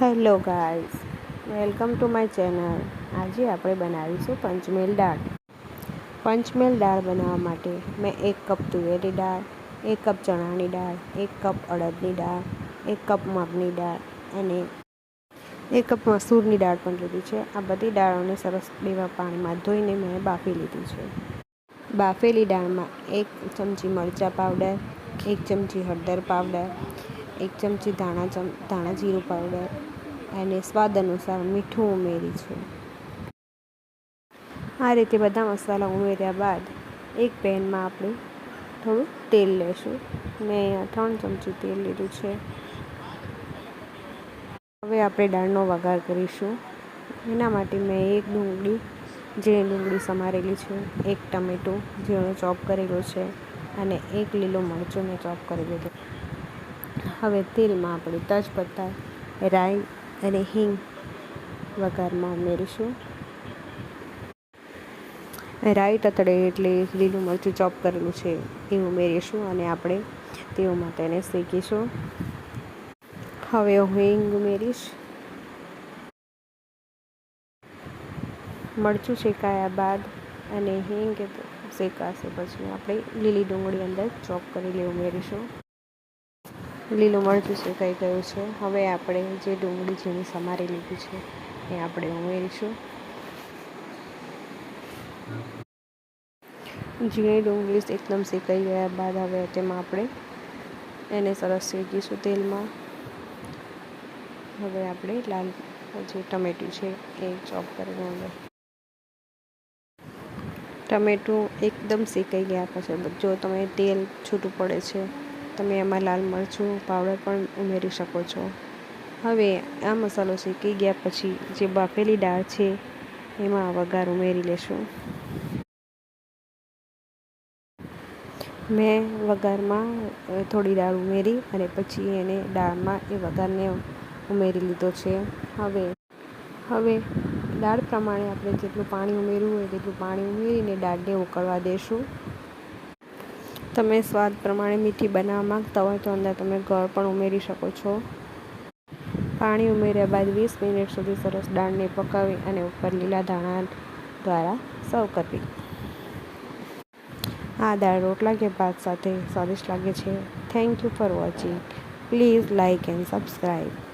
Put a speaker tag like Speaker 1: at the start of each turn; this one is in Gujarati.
Speaker 1: Hello guys, welcome to my channel. આજે આપણે બનાવીશું પંચમેલ દાળ. પંચમેલ દાળ બનાવવા માટે મેં એક કપ તુવેરની દાળ, એક કપ ચણાની દાળ, એક કપ અડદની દાળ, એક કપ મગની દાળ અને એક કપ મસૂરની દાળ પણ લીધી છે. આ બધી દાળોને સરસ એવા પાણીમાં ધોઈને મેં બાફી લીધી છે. બાફેલી દાળમાં એક ચમચી મરચાં પાવડર એક ચમચી હળદર પાવડર એક ચમચી ધાણા ચમ, ધાણા જીરું પાવડર અને સ્વાદ અનુસાર મીઠું ઉમેરી છે. આ રીતે બધા મસાલા ઉમેર્યા બાદ એક પેનમાં આપણે થોડું તેલ લેશું. મેં અહીંયા ત્રણ ચમચી તેલ લીધું છે. હવે આપણે દાળનો વઘાર કરીશું. એના માટે મેં એક ડુંગળી ઝીણી ડુંગળી સમારેલી છે, એક ટમેટું, ઝીણો ચોપ કરેલો છે અને એક લીલો મરચું મેં ચોપ કરી લીધું હવે તેલમાં આપણે તજપત્તા, રાઈ અને હિંગ વઘારમાં ઉમેરીશું. રાઈ તતડે એટલે લીલું મરચું ચોપ કરેલું છે એ ઉમેરીશું અને આપણે તેઓમાં તેને શેકીશું. હવે હું હિંગ ઉમેરીશ. મરચું શેકાયા બાદ અને હિંગ શેકાશે પછી આપણે લીલી ડુંગળી અંદર ચોપ કરેલી ઉમેરીશું. લીલું મરચું શેકાઈ ગયું છે. હવે આપણે જે ડુંગળી ઝીણી સમારી લીધી છે, એ આપણે ઉમેરીશું. ઝીણી ડુંગળી એકદમ શેકાઈ ગયા બાદ હવે તેમાં આપણે એને સરસ શેકીશું તેલમાં. હવે આપણે લાલ જે ટમેટું છે, એ ચોપ કરીને અંદર. ટમેટું એકદમ શેકાઈ ગયા પછી, જો તમે તેલ છૂટું પડે છે તમે એમાં લાલ મરચું, પાવડર પણ ઉમેરી શકો છો. હવે આ મસાલો શેકી ગયા પછી જે બાફેલી દાળ છે, એમાં વઘાર ઉમેરી લેશું. મેં વઘારમાં થોડી દાળ ઉમેરી અને પછી એને દાળમાં એ વઘારને ઉમેરી લીધો છે. હવે હવે દાળ પ્રમાણે આપણે જેટલું પાણી ઉમેરવું હોય તેટલું પાણી ઉમેરીને દાળને ઉકળવા દેશું. તમે સ્વાદ પ્રમાણે મીઠી બનાવવા માંગતા હોય તો અંદર તમે ગળ પણ ઉમેરી શકો છો. પાણી ઉમેર્યા બાદ વીસ મિનિટ સુધી સરસ દાળને પકાવી અને ઉપર લીલા ધાણા દ્વારા સર્વ કરવી. આ દાળ રોટલા કે ભાત સાથે સ્વાદિષ્ટ લાગે છે. Thank you for watching please like and subscribe